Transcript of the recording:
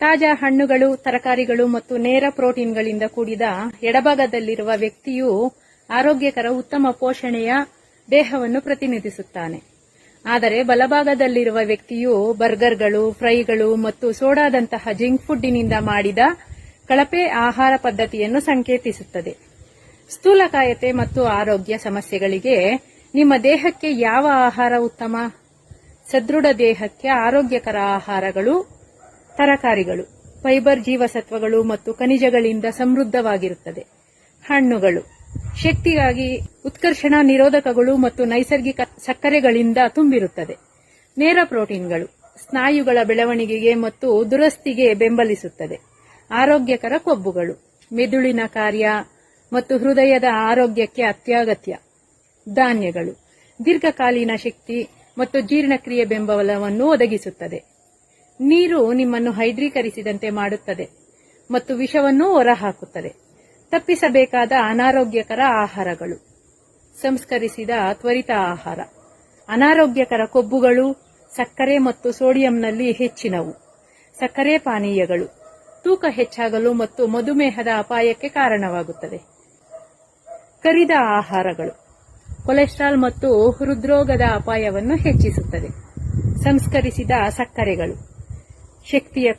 ತಾಜಾ ಹಣ್ಣುಗಳು, ತರಕಾರಿಗಳು ಮತ್ತು ನೇರ ಪ್ರೋಟೀನ್ಗಳಿಂದ ಕೂಡಿದ ಎಡಭಾಗದಲ್ಲಿರುವ ವ್ಯಕ್ತಿಯು ಆರೋಗ್ಯಕರ ಉತ್ತಮ ಪೋಷಣೆಯ ದೇಹವನ್ನು ಪ್ರತಿನಿಧಿಸುತ್ತಾನೆ. ಆದರೆ ಬಲಭಾಗದಲ್ಲಿರುವ ವ್ಯಕ್ತಿಯು ಬರ್ಗರ್ಗಳು, ಫ್ರೈಗಳು ಮತ್ತು ಸೋಡಾದಂತಹ ಜಿಂಕ್ ಫುಡ್ಡಿನಿಂದ ಮಾಡಿದ ಕಳಪೆ ಆಹಾರ ಪದ್ಧತಿಯನ್ನು ಸಂಕೇತಿಸುತ್ತದೆ. ಸ್ಥೂಲಕಾಯತೆ ಮತ್ತು ಆರೋಗ್ಯ ಸಮಸ್ಯೆಗಳಿಗೆ ನಿಮ್ಮ ದೇಹಕ್ಕೆ ಯಾವ ಆಹಾರ ಉತ್ತಮ? ಸದೃಢ ದೇಹಕ್ಕೆ ಆರೋಗ್ಯಕರ ಆಹಾರಗಳು ತರಕಾರಿಗಳು, ಫೈಬರ್ ಜೀವಸತ್ವಗಳು ಮತ್ತು ಖನಿಜಗಳಿಂದ ಸಮೃದ್ಧವಾಗಿರುತ್ತದೆ. ಹಣ್ಣುಗಳು. ಶಕ್ತಿಗಾಗಿ ಉತ್ಕರ್ಷಣ ನಿರೋಧಕಗಳು ಮತ್ತು ನೈಸರ್ಗಿಕ ಸಕ್ಕರೆಗಳಿಂದ ತುಂಬಿರುತ್ತದೆ. ನೇರ ಪ್ರೋಟೀನ್ಗಳು. ಸ್ನಾಯುಗಳ ಬೆಳವಣಿಗೆಗೆ ಮತ್ತು ದುರಸ್ತಿಗೆ ಬೆಂಬಲಿಸುತ್ತದೆ. ಆರೋಗ್ಯಕರ ಕೊಬ್ಬುಗಳು. ಮೆದುಳಿನ ಕಾರ್ಯ ಮತ್ತು ಹೃದಯದ ಆರೋಗ್ಯಕ್ಕೆ ಅತ್ಯಗತ್ಯ. ಧಾನ್ಯಗಳು. ದೀರ್ಘಕಾಲೀನ ಶಕ್ತಿ ಮತ್ತು ಜೀರ್ಣಕ್ರಿಯೆ ಬೆಂಬಲವನ್ನು ಒದಗಿಸುತ್ತದೆ. ನೀರು ನಿಮ್ಮನ್ನು ಹೈಡ್ರೀಕರಿಸಿದಂತೆ ಮಾಡುತ್ತದೆ ಮತ್ತು ವಿಷವನ್ನು ಹೊರಹಾಕುತ್ತದೆ. ತಪ್ಪಿಸಬೇಕಾದ ಅನಾರೋಗ್ಯಕರ ಆಹಾರಗಳು. ಸಂಸ್ಕರಿಸಿದ ತ್ವರಿತ ಆಹಾರ. ಅನಾರೋಗ್ಯಕರ ಕೊಬ್ಬುಗಳು, ಸಕ್ಕರೆ ಮತ್ತು ಸೋಡಿಯಂನಲ್ಲಿ ಹೆಚ್ಚಿನವು. ಸಕ್ಕರೆ ಪಾನೀಯಗಳು. ತೂಕ ಹೆಚ್ಚಾಗಲು ಮತ್ತು ಮಧುಮೇಹದ ಅಪಾಯಕ್ಕೆ ಕಾರಣವಾಗುತ್ತದೆ. ಕರಿದ ಆಹಾರಗಳು. ಕೊಲೆಸ್ಟ್ರಾಲ್ ಮತ್ತು ಹೃದ್ರೋಗದ ಅಪಾಯವನ್ನು ಹೆಚ್ಚಿಸುತ್ತದೆ. ಸಂಸ್ಕರಿಸಿದ ಸಕ್ಕರೆಗಳು. şekliye